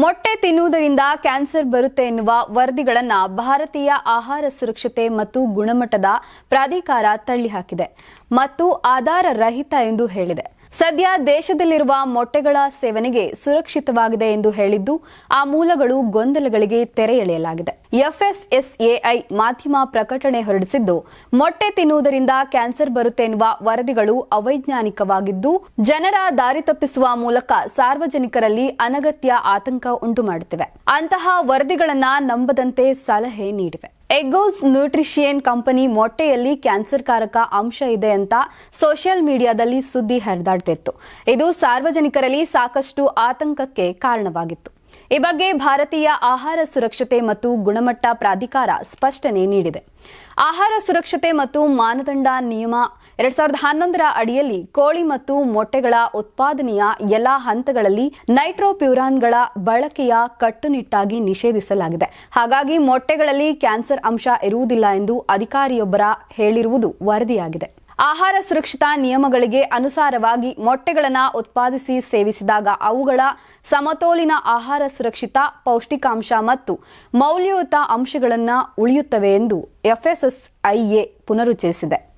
ಮೊಟ್ಟೆ ತಿನ್ನುವುದರಿಂದ ಕ್ಯಾನ್ಸರ್ ಬರುತ್ತೆ ಎನ್ನುವ ವರದಿಗಳನ್ನು ಭಾರತೀಯ ಆಹಾರ ಸುರಕ್ಷತೆ ಮತ್ತು ಗುಣಮಟ್ಟದ ಪ್ರಾಧಿಕಾರ ತಳ್ಳಿಹಾಕಿದೆ ಮತ್ತು ಆಧಾರ ರಹಿತ ಎಂದು ಹೇಳಿದೆ. ಸದ್ಯ ದೇಶದಲ್ಲಿರುವ ಮೊಟ್ಟೆಗಳ ಸೇವನೆಗೆ ಸುರಕ್ಷಿತವಾಗಿದೆ ಎಂದು ಹೇಳಿದ್ದು, ಆ ಮೂಲಗಳು ಗೊಂದಲಗಳಿಗೆ ತೆರೆ ಎಳೆಯಲಾಗಿದೆ. ಎಫ್ಎಸ್ಎಸ್ಎಐ ಮಾಧ್ಯಮ ಪ್ರಕಟಣೆ ಹೊರಡಿಸಿದ್ದು, ಮೊಟ್ಟೆ ತಿನ್ನುವುದರಿಂದ ಕ್ಯಾನ್ಸರ್ ಬರುತ್ತೆ ಎನ್ನುವ ವರದಿಗಳು ಅವೈಜ್ಞಾನಿಕವಾಗಿದ್ದು, ಜನರ ದಾರಿ ತಪ್ಪಿಸುವ ಮೂಲಕ ಸಾರ್ವಜನಿಕರಲ್ಲಿ ಅನಗತ್ಯ ಆತಂಕ ಉಂಟು ಮಾಡುತ್ತಿವೆ ಅಂತಹ ವರದಿಗಳನ್ನ ನಂಬದಂತೆ ಸಲಹೆ ನೀಡಿವೆ. ಎಗ್ಗೋಸ್ ನ್ಯೂಟ್ರಿಷಿಯನ್ ಕಂಪನಿ ಮೊಟ್ಟೆಯಲ್ಲಿ ಕ್ಯಾನ್ಸರ್ ಕಾರಕ ಅಂಶ ಇದೆ ಅಂತ ಸೋಷಿಯಲ್ ಮೀಡಿಯಾದಲ್ಲಿ ಸುದ್ದಿ ಹರಿದಾಡ್ತಿತ್ತು. ಇದು ಸಾರ್ವಜನಿಕರಲ್ಲಿ ಸಾಕಷ್ಟು ಆತಂಕಕ್ಕೆ ಕಾರಣವಾಗಿತ್ತು. ಈ ಬಗ್ಗೆ ಭಾರತೀಯ ಆಹಾರ ಸುರಕ್ಷತೆ ಮತ್ತು ಗುಣಮಟ್ಟ ಪ್ರಾಧಿಕಾರ ಸ್ಪಷ್ಟನೆ ನೀಡಿದೆ. ಆಹಾರ ಸುರಕ್ಷತೆ ಮತ್ತು ಮಾನದಂಡ ನಿಯಮ ಎರಡ್ ಸಾವಿರದ ಹನ್ನೊಂದರ ಅಡಿಯಲ್ಲಿ ಕೋಳಿ ಮತ್ತು ಮೊಟ್ಟೆಗಳ ಉತ್ಪಾದನೆಯ ಎಲ್ಲಾ ಹಂತಗಳಲ್ಲಿ ನೈಟ್ರೋಪ್ಯೂರಾನ್ಗಳ ಬಳಕೆಯ ಕಟ್ಟುನಿಟ್ಟಾಗಿ ನಿಷೇಧಿಸಲಾಗಿದೆ. ಹಾಗಾಗಿ ಮೊಟ್ಟೆಗಳಲ್ಲಿ ಕ್ಯಾನ್ಸರ್ ಅಂಶ ಇರುವುದಿಲ್ಲ ಎಂದು ಅಧಿಕಾರಿಯೊಬ್ಬರ ಹೇಳಿರುವುದು ವರದಿಯಾಗಿದೆ. ಆಹಾರ ಸುರಕ್ಷತಾ ನಿಯಮಗಳಿಗೆ ಅನುಸಾರವಾಗಿ ಮೊಟ್ಟೆಗಳನ್ನು ಉತ್ಪಾದಿಸಿ ಸೇವಿಸಿದಾಗ ಅವುಗಳ ಸಮತೋಲಿನ ಆಹಾರ ಸುರಕ್ಷಿತ ಪೌಷ್ಟಿಕಾಂಶ ಮತ್ತು ಮೌಲ್ಯಯುತ ಅಂಶಗಳನ್ನು ಉಳಿಯುತ್ತವೆ ಎಂದು ಎಫ್ಎಸ್ಎಸ್ಐಎ ಪುನರುಚ್ಚರಿಸಿದೆ.